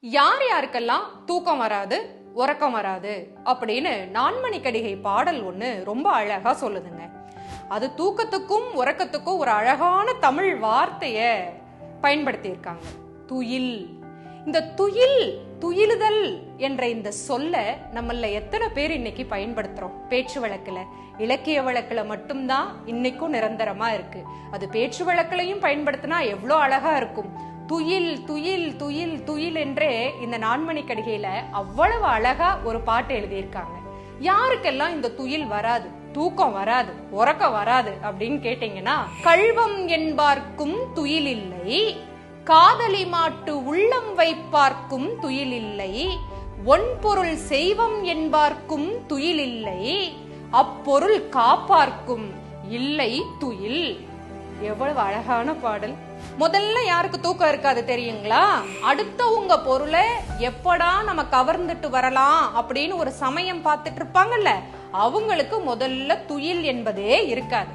யார் யாருக்கெல்லாம் தூக்கம் வராது உறக்கம் வராது அப்படின்னு நான்மணி கடிகை பாடல் ஒன்று ரொம்ப அழகா சொல்லுதுங்க. அது தூக்கத்துக்கும் உறக்கத்துக்கும் ஒரு அழகான தமிழ் வார்த்தையை பயன்படுத்தியிருக்காங்க. துயில். இந்த துயில் துயிலுதல் என்ற இந்த சொல்ல நம்மள எத்தனை பேர் இன்னைக்கு பயன்படுத்துறோம்? பேச்சு வழக்குல. இலக்கிய வழக்குல மட்டும்தான் இன்னைக்கும் நிரந்தரமா இருக்கு. அது பேச்சு வழக்குலையும் பயன்படுத்தினா எவ்வளோ அழகா இருக்கும். துயில் துயில் துயில் துயில் என்றே இந்த நான்மணி கடிகையில அவ்வளவு அழகா ஒரு பாட்டு எழுதியிருக்காங்க. யாருக்கெல்லாம் இந்த துயில் வராது தூக்கம் வராது உறக்கம் வராது அப்படின்னு கேட்டீங்கன்னா கள்வம் என்பார்க்கும் துயில் இல்லை காதலி மாட்டு உள்ளம் வைப்பார்க்கும் துயில் இல்லை ஒன்பொருள் செய்வம் என்பார்க்கும் துயில் இல்லை அப்பொருள் காப்பார்க்கும் இல்லை துயில். எவ்வளவு அழகான பாடல். முதல்ல யாருக்கு தூக்கம் இருக்காது தெரியுங்களா? அடுத்தவங்க பொருளை எப்படா நம்ம கவர்ந்துட்டு வரலாம் அப்படின்னு ஒரு சமயம் பார்த்துட்டு இருப்பாங்கல்ல? அவங்களுக்கு முதல்ல துயில் என்பதே இருக்காது.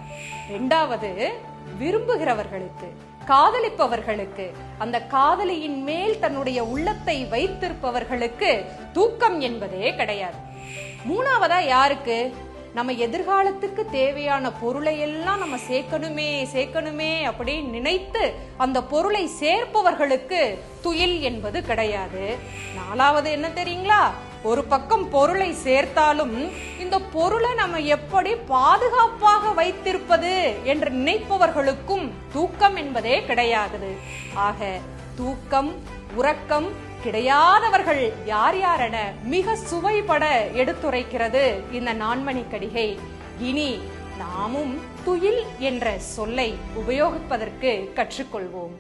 ரெண்டாவது விரும்புகிறவர்களுக்கு காதலிப்பவர்களுக்கு அந்த காதலியின் மேல் தன்னுடைய உள்ளத்தை வைத்திருப்பவர்களுக்கு தூக்கம் என்பதே கிடையாது. மூணாவதா யாருக்கு? நம்ம எதிர்காலத்துக்கு தேவையான பொருளை எல்லாம் நம்ம சேர்க்கணுமே சேர்க்கணுமே அப்படின்னு நினைத்து அந்த பொருளை சேர்ப்பவர்களுக்கு துயில் என்பது கிடையாது. நாலாவது என்ன தெரியுங்களா? ஒரு பக்கம் பொருளை சேர்த்தாலும் இந்த பொருளை நம்ம எப்படி பாதுகாப்பாக வைத்திருப்பது என்று நினைப்பவர்களுக்கும் தூக்கம் என்பதே கிடையாது. ஆக தூக்கம் உறக்கம் கிடையாதவர்கள் யார் யாரென மிக சுவைபட எடுத்துரைக்கிறது இந்த நான்மணி கடிகை. இனி நாமும் துயில் என்ற சொல்லை உபயோகிப்பதற்கு கற்றுக்கொள்வோம்.